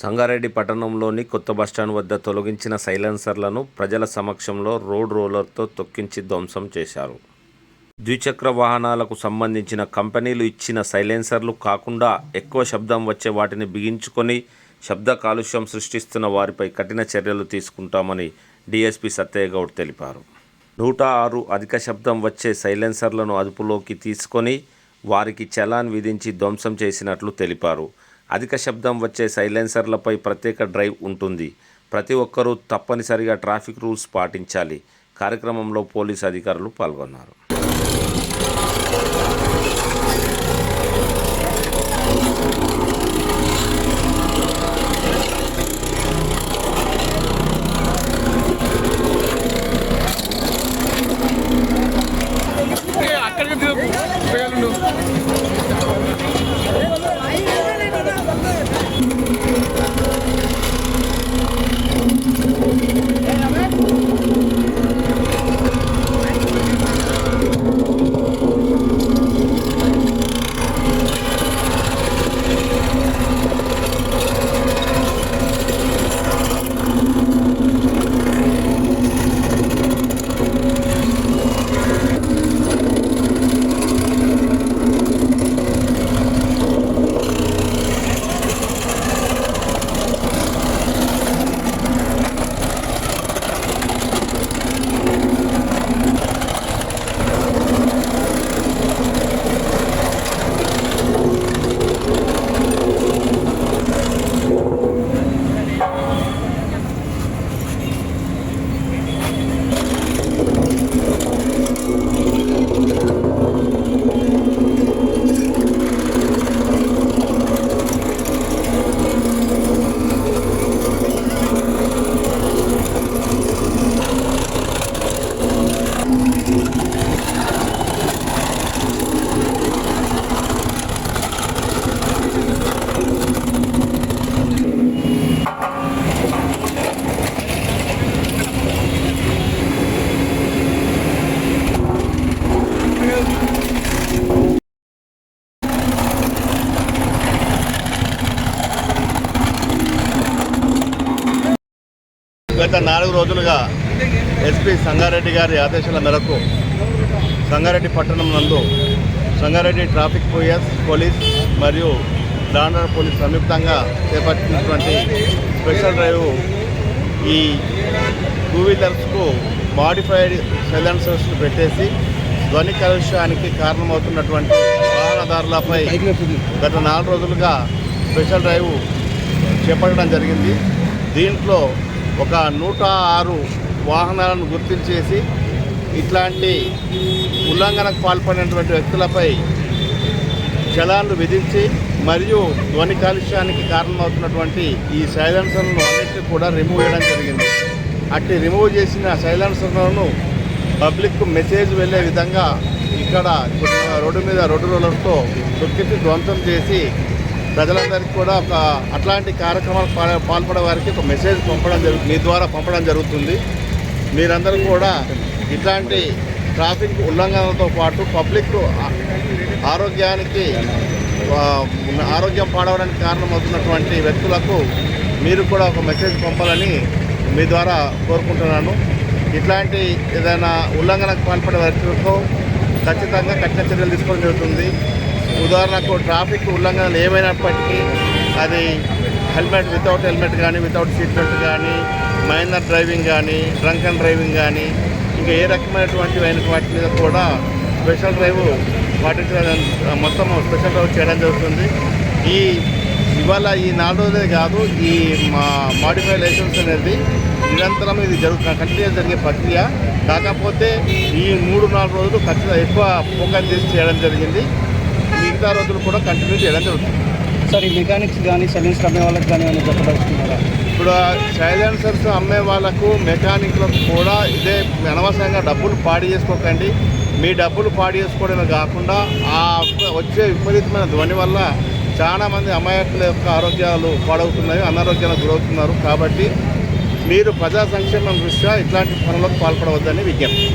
సంగారెడ్డి పట్టణంలోని కొత్త బస్టాండ్ వద్ద తొలగించిన సైలెన్సర్లను ప్రజల సమక్షంలో రోడ్ రోలర్తో తొక్కించి ధ్వంసం చేశారు. ద్విచక్ర వాహనాలకు సంబంధించిన కంపెనీలు ఇచ్చిన సైలెన్సర్లు కాకుండా ఎక్కువ శబ్దం వచ్చే వాటిని బిగించుకొని శబ్ద కాలుష్యం సృష్టిస్తున్న వారిపై కఠిన చర్యలు తీసుకుంటామని డీఎస్పీ సత్యగౌడ్ తెలిపారు. నూట ఆరు అధిక శబ్దం వచ్చే సైలెన్సర్లను అదుపులోకి తీసుకొని వారికి చలాన్ విధించి ధ్వంసం చేసినట్లు తెలిపారు. అధిక శబ్దం వచ్చే సైలెన్సర్లపై ప్రత్యేక డ్రైవ్ ఉంటుంది. ప్రతి ఒక్కరూ తప్పనిసరిగా ట్రాఫిక్ రూల్స్ పాటించాలి. కార్యక్రమంలో పోలీసు అధికారులు పాల్గొన్నారు. అక్కడికి గత నాలుగు రోజులుగా ఎస్పీ సంగారెడ్డి గారి ఆదేశాల మేరకు సంగారెడ్డి పట్టణం నందు సంగారెడ్డి ట్రాఫిక్ పోయస్ పోలీస్ మరియు దాండర్ పోలీస్ సంయుక్తంగా చేపట్టినటువంటి స్పెషల్ డ్రైవ్ ఈ టూ వీలర్స్కు మాడిఫైడ్ సైలెన్సర్స్ పెట్టేసి ధ్వని కాలుష్యానికి కారణమవుతున్నటువంటి వాహనదారులపై గత నాలుగు రోజులుగా స్పెషల్ డ్రైవ్ చేపట్టడం జరిగింది. దీంట్లో ఒక నూట ఆరు వాహనాలను గుర్తించేసి ఇట్లాంటి ఉల్లంఘనకు పాల్పడినటువంటి వ్యక్తులపై చలాన్లు విధించి మరియు ధ్వని కాలుష్యానికి కారణమవుతున్నటువంటి ఈ సైలెన్సర్లను అన్నిటిని కూడా రిమూవ్ చేయడం జరిగింది. అట్టి రిమూవ్ చేసిన సైలెన్సర్లను పబ్లిక్ మెసేజ్ వెళ్ళే విధంగా ఇక్కడ రోడ్డు మీద రోడ్డు రోలర్తో తొక్కించి ధ్వంసం చేసి ప్రజలందరికీ కూడా ఒక అట్లాంటి కార్యక్రమాలు పాల్- పాల్పడే వారికి ఒక మెసేజ్ పంపడం జరుగుతుంది మీ ద్వారా పంపడం జరుగుతుంది. మీరందరూ కూడా ఇట్లాంటి ట్రాఫిక్ ఉల్లంఘనలతో పాటు పబ్లిక్ ఆరోగ్యానికి ఆరోగ్యం పాడవడానికి కారణమవుతున్నటువంటి వ్యక్తులకు మీరు కూడా ఒక మెసేజ్ పంపాలని మీ ద్వారా కోరుకుంటున్నాను. ఇట్లాంటి ఏదైనా ఉల్లంఘనకు పాల్పడే వ్యక్తులతో ఖచ్చితంగా కఠిన చర్యలు తీసుకోవడం జరుగుతుంది. ఉదాహరణకు ట్రాఫిక్ ఉల్లంఘనలు ఏమైనప్పటికీ అది హెల్మెట్ వితౌట్ హెల్మెట్ కానీ వితౌట్ సీట్ బెల్ట్ కానీ మైనర్ డ్రైవింగ్ కానీ డ్రంక్ అండ్ డ్రైవింగ్ కానీ ఇంకా ఏ రకమైనటువంటి అయిన వాటి మీద కూడా స్పెషల్ డ్రైవ్ పాటించడం మొత్తం స్పెషల్ డ్రైవ్ చేయడం జరుగుతుంది. ఈ ఇవాళ ఈ నాలుగు రోజులే కాదు ఈ మా మాడిఫై లైసెన్స్ అనేది నిరంతరం ఇది జరుగుతున్న కంటిన్యూ జరిగే ప్రక్రియ. కాకపోతే ఈ మూడు నాలుగు రోజులు ఖచ్చితంగా ఎక్కువ ఫోకస్ చేసి చేయడం జరిగింది. మిగతా రోజులు కూడా కంటిన్యూ చేయడం జరుగుతుంది. సార్ ఈ మెకానిక్స్ కానీ సర్వీస్ అమ్మే వాళ్ళకి కానీ ఏమైనా చెప్పదలుచుకున్నారా ఇప్పుడు సైలెన్సర్స్ అమ్మే వాళ్ళకు మెకానిక్లకు కూడా ఇదే అనవసరంగా డబ్బులు పాడి చేసుకోకండి. మీ డబ్బులు పాడి చేసుకోవడమే కాకుండా ఆ వచ్చే విపరీతమైన ధ్వని వల్ల చాలా మంది అమాయకుల యొక్క ఆరోగ్యాలు పాడవుతున్నాయి అనారోగ్యాలకు గురవుతున్నారు. కాబట్టి మీరు ప్రజా సంక్షేమం దృష్ట్యా ఇట్లాంటి పనులకు పాల్పడవద్దని విజ్ఞప్తి.